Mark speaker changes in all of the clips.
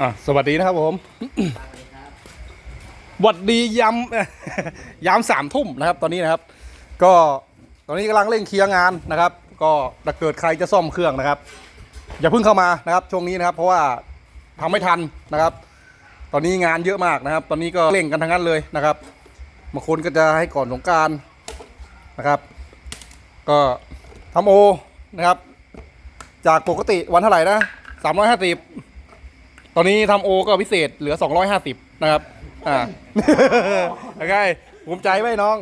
Speaker 1: อะสวัสดีนะครับผมหวัดดียามยามสามทุ่มนะครับ ตอนนี้นะครับ ก็ตอนนี้กำลังเร่งเคลียร์งานนะครับ ก็ถ้าเกิดใครจะซ่อมเครื่องนะครับ อย่าเพิ่งเข้ามานะครับ ช่วงนี้นะครับ เพราะว่าทำไม่ทันนะครับ ตอนนี้งานเยอะมากนะครับ ตอนนี้ก็เร่งกันทั้งนั้นเลยนะครับบางคนก็จะให้ก่อนสงกรารนะครับ ก็ทำโอนะครับ จากปกติวันเท่าไหร่นะสามร้อยห้าสิบ ตอนนี้ทำโอก็พิเศษเหลือ 250 นะครับ อ่า โอเคภูมิใจไว้น้อง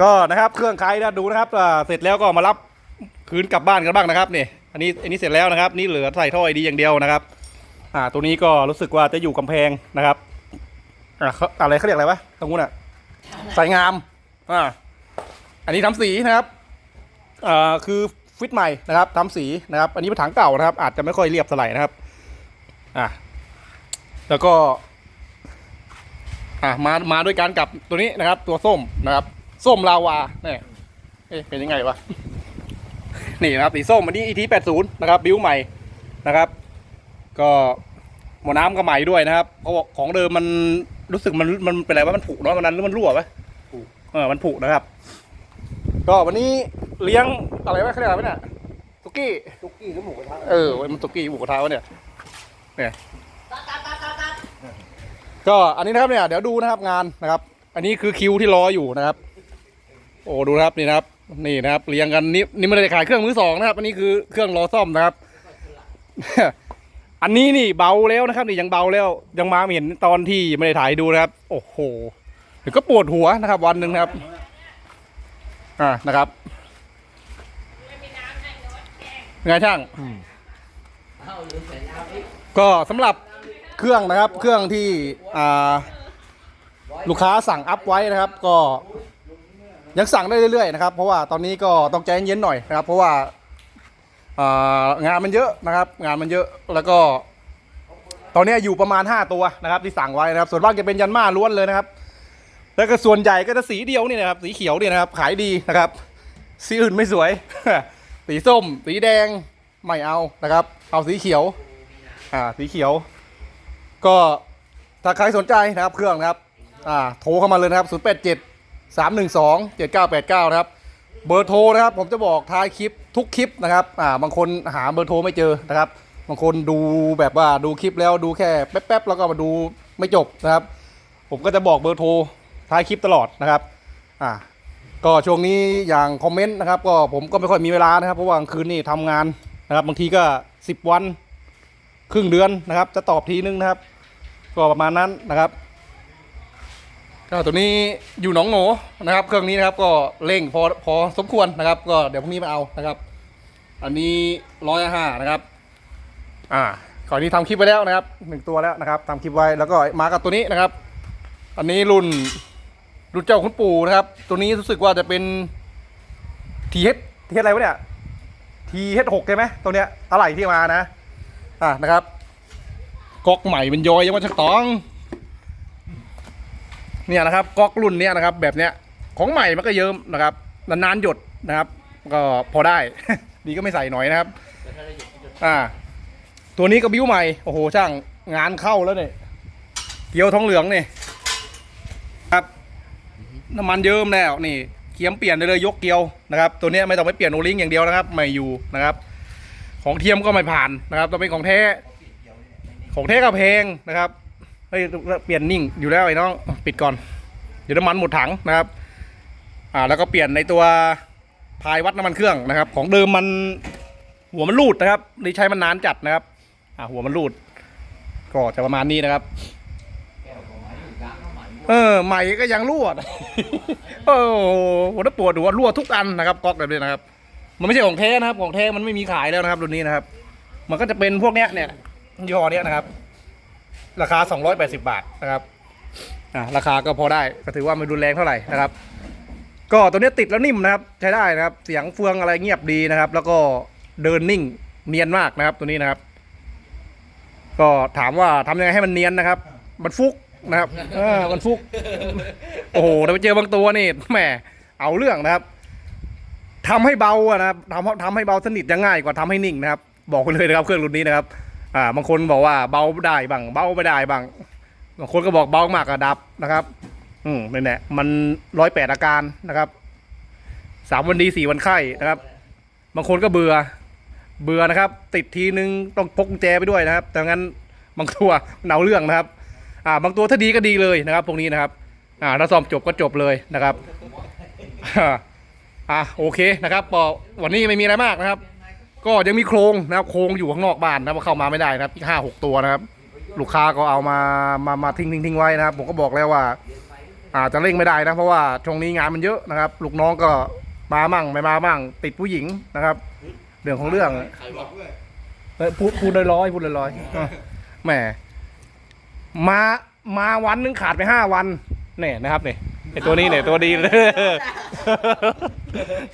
Speaker 1: ก็นะครับเครื่องใครนะดูนะครับอ่าเสร็จแล้วก็มารับคืนกลับบ้านกันบ้างนะครับนี่อันนี้อันนี้เสร็จแล้วนะครับ นี่เหลือใส่ท่อไอดีอย่างเดียวนะครับ อ่า ตัวนี้ก็รู้สึกว่าจะอยู่กำแพงนะครับ อ่าเขาอะไรเขาเรียกอะไรวะตรงนู้นอะสายงาม อ่า อันนี้ทำสีนะครับ อ่า คือฟิตใหม่นะครับทำสีนะครับ อันนี้เป็นถังเก่านะครับ อาจจะไม่ค่อยเรียบเท่าไหร่นะครับ อะแล้วก็ อะมามาด้วยกันกับตัวนี้นะครับ ตัวส้มนะครับ ส้มลาวาเนี่ยเอ๊ะเป็นยังไงวะ นี่นะครับสีส้มอันนี้ ET 80นะครับ บิวใหม่นะครับ ก็หมอน้ำก็ใหม่ด้วยนะครับเพราะว่าของเดิมมันรู้สึกมันมันเป็นอะไรวะมันผุเนาะมันนั้นหรือมันรั่วปะผุเออมันผุนะครับ ก็วันนี้เลี้ยงอะไรวะเขาเรียกอะไรวะเนี่ยตุกี้
Speaker 2: ตุ๊กกี้หรือหมูกระทะ
Speaker 1: เออมันตุกี้หมูกระทะวะเนี่ย เนี่ยก็อันนี้นะครับเนี่ยเดี๋ยวดูนะครับงานนะครับ อันนี้คือคิวที่รออยู่นะครับ โอ้ดูนะครับนี่นะครับ นี่นะครับเรียงกันนี่นี่ไม่ได้ขายเครื่องมือสองนะครับ อันนี้คือเครื่องรอซ่อมนะครับ อันนี้นี่เบาแล้วนะครับนี่ยังเบาแล้วยังมาไม่เห็นตอนที่ไม่ได้ถ่ายดูนะครับ โอ้โหเดี๋ยวก็ปวดหัวนะครับ วันหนึ่งนะครับ อ่านะครับไงช่าง ก็สำหรับเครื่องนะครับเครื่องที่อ่าลูกค้าสั่งอัพไว้นะครับ ก็ยังสั่งได้เรื่อยๆนะครับ เพราะว่าตอนนี้ก็ต้องใจเย็นๆหน่อยนะครับ เพราะว่าางานมันเยอะนะครับ งานมันเยอะแล้วก็ ตอนนี้อยู่ประมาณ 5 ตัวนะครับ ที่สั่งไว้นะครับ ส่วนมากจะเป็นยันมาล้วนเลยนะครับ แล้วก็ส่วนใหญ่ก็จะสีเดียวนี่นะครับ สีเขียวเนี่ยนะครับ ขายดีนะครับ สีอื่นไม่สวย สีส้ม สีแดงไม่เอานะครับ เอาสีเขียว อ่า สีเขียว ก็ถ้าใครสนใจนะครับเครื่องนะครับ อ่า โทรเข้ามาเลยนะครับ 0 8 7 3 1 2 7 9 8 9 นะครับ เบอร์โทรนะครับ ผมจะบอกท้ายคลิปทุกคลิปนะครับ อ่า บางคนหาเบอร์โทรไม่เจอนะครับ บางคนดูแบบว่าดูคลิปแล้วดูแค่แป๊บๆแล้วก็มาดูไม่จบนะครับ ผมก็จะบอกเบอร์โทรท้ายคลิปตลอดนะครับ อ่า ก็ช่วงนี้อย่างคอมเมนต์นะครับ ก็ผมก็ไม่ค่อยมีเวลานะครับ เพราะว่ากลางคืนนี่ทำงานนะครับ บางทีก็ 10วัน ครึ่งเดือนนะครับ จะตอบทีนึงนะครับ ก็ประมาณนั้นนะครับก็ตัวนี้อยู่หนองโหนนะครับ เครื่องนี้นะครับก็เร่งพอพอสมควรนะครับ ก็เดี๋ยวพรุ่งนี้มาเอานะครับ อันนี้ร้อยห้านะครับ อ่าก่อนนี้ทำคลิปไว้แล้วนะครับหนึ่งตัวแล้วนะครับทำคลิปไว้แล้วก็มากับตัวนี้นะครับ อันนี้รุ่นรุ่นเจ้าคุณปู่นะครับ ตัวนี้รู้สึกว่าจะเป็นทีเฮดทีเฮดอะไรวะเนี่ย ทีเฮดหกใช่ไหมตัวเนี้ยอะไรที่มานะ อะนะครับก๊อกใหม่เป็นยอยยังมาจากตอง เนี่ยนะครับก๊อกรุ่นเนี้ยนะครับ แบบเนี้ยของใหม่มันก็เยิ้มนะครับนานๆหยดนะครับ ก็พอได้ ดีก็ไม่ใส่หน่อยนะครับอ่า ตัวนี้ก็บิ้วใหม่โอ้โหช่างงานเข้าแล้วเนี่ยเกี๊ยวทองเหลืองนี่ครับน้ำมันเยิ้มแล้วนี่ เกียมเปลี่ยนได้เลยยกเกียวนะครับ ตัวนี้ไม่ต้องไปเปลี่ยนโอลิงอย่างเดียวนะครับไม่อยู่นะครับ ของเทียมก็ไม่ผ่านนะครับต้องเป็นของแท้ของแท้ก็แพงนะครับเฮ้ยเปลี่ยนนิ่งอยู่แล้วไอ้น้องปิดก่อนเดี๋ยวน้ำมันหมดถังนะครับ อ่าแล้วก็เปลี่ยนในตัวพายวัดน้ำมันเครื่องนะครับ ของเดิมมันหัวมันรูดนะครับนี่ใช้มันนานจัดนะครับ อ่าหัวมันรูด ก็จะประมาณนี้นะครับ เออใหม่ก็ยังรั่วโอ้โหปวดหัวรั่วทุกอันนะครับก๊อกแบบนี้นะครับ มันไม่ใช่ของแท้นะครับ ของแท้มันไม่มีขายแล้วนะครับรุ่นนี้นะครับ มันก็จะเป็นพวกเนี้ยเนี่ยยี่ห้อเนี้ยนะครับ ราคา 280 บาทนะครับอ่าราคาก็พอได้ก็ถือว่าไม่รุนแรงเท่าไหร่นะครับ ก็ตัวเนี้ยติดแล้วนิ่มนะครับ ใช้ได้นะครับ เสียงเฟืองอะไรเงียบดีนะครับ แล้วก็เดินนิ่งเนียนมากนะครับ ตัวนี้นะครับ ก็ถามว่าทำยังไงให้มันเนียนนะครับ มันฟุก นะครับเออมันฟุก โอ้โหเราไปเจอบางตัวนี่แหมเอาเรื่องนะครับทำให้เบาอะนะครับทำทำให้เบาสนิทจะง่ายกว่าทำให้นิ่งนะครับ บอกไปเลยนะครับเครื่องรุ่นนี้นะครับ อ่าบางคนบอกว่าเบาได้บ้างเบาไม่ได้บ้างบางคนก็บอกเบามากก็ดับนะครับ อืมนี่แหละมันร้อยแปดอาการนะครับสามวันดีสี่วันไข้นะครับ บางคนก็เบื่อ เบื่อนะครับ ติดทีนึงต้องพกกุญแจไปด้วยนะครับแต่งั้นบางตัวมันาเรื่องนะครับ อ่าบางตัวถ้าดีก็ดีเลยนะครับพวกนี้นะครับอ่าถ้าซ่อมจบก็จบเลยนะครับอ่าอะโอเคนะครับก็วันนี้ไม่มีอะไรมากนะครับ ก็ยังมีโครงนะครับโครงอยู่ข้างนอกบ้านนะครับเข้ามาไม่ได้นะครับอีกห้าหกตัวนะครับ ลูกค้าก็เอามามามาทิ้งทิ้งทิ้งไว้นะครับ ผมก็บอกแล้วว่าอาจจะเร่งไม่ได้นะเพราะว่าช่วงนี้งานมันเยอะนะครับ ลูกน้องก็มามั่งไม่มามั่งติดผู้หญิงนะครับเรื่องของเรื่องเอ้ยพูดพูดลอยๆพูดลอยๆอะแหม มามาวันนึงขาดไปห้าวันเนี่ยนะครับเนี่ยไอตัวนี้เนี่ยตัวดีเลย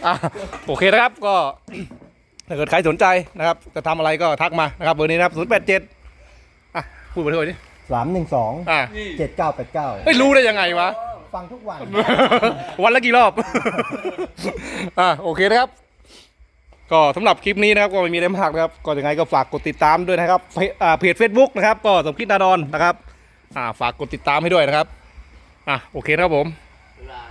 Speaker 1: อะโอเคนะครับก็ถ้าเกิดใครสนใจนะครับ จะทำอะไรก็ทักมานะครับเบอร์นี้นะครับ0 8 7อะพูดไปเลยดิ
Speaker 2: สามหนึ่งสอง
Speaker 1: อะ
Speaker 2: เจ็ดเก้าแปดเก้า
Speaker 1: ไม่รู้ได้ยังไงวะ
Speaker 2: ฟังทุกวัน
Speaker 1: วันละกี่รอบ อะโอเคนะครับ ก็สำหรับคลิปนี้นะครับก็ไม่มีอะไรมากนะครับ ก็ยังไงก็ฝากกดติดตามด้วยนะครับเพจอ่าเพจ Facebook นะครับ ก็สมคิดนาดอนนะครับ อ่าฝากกดติดตามให้ด้วยนะครับ อะโอเคนะครับผม
Speaker 3: บ๊า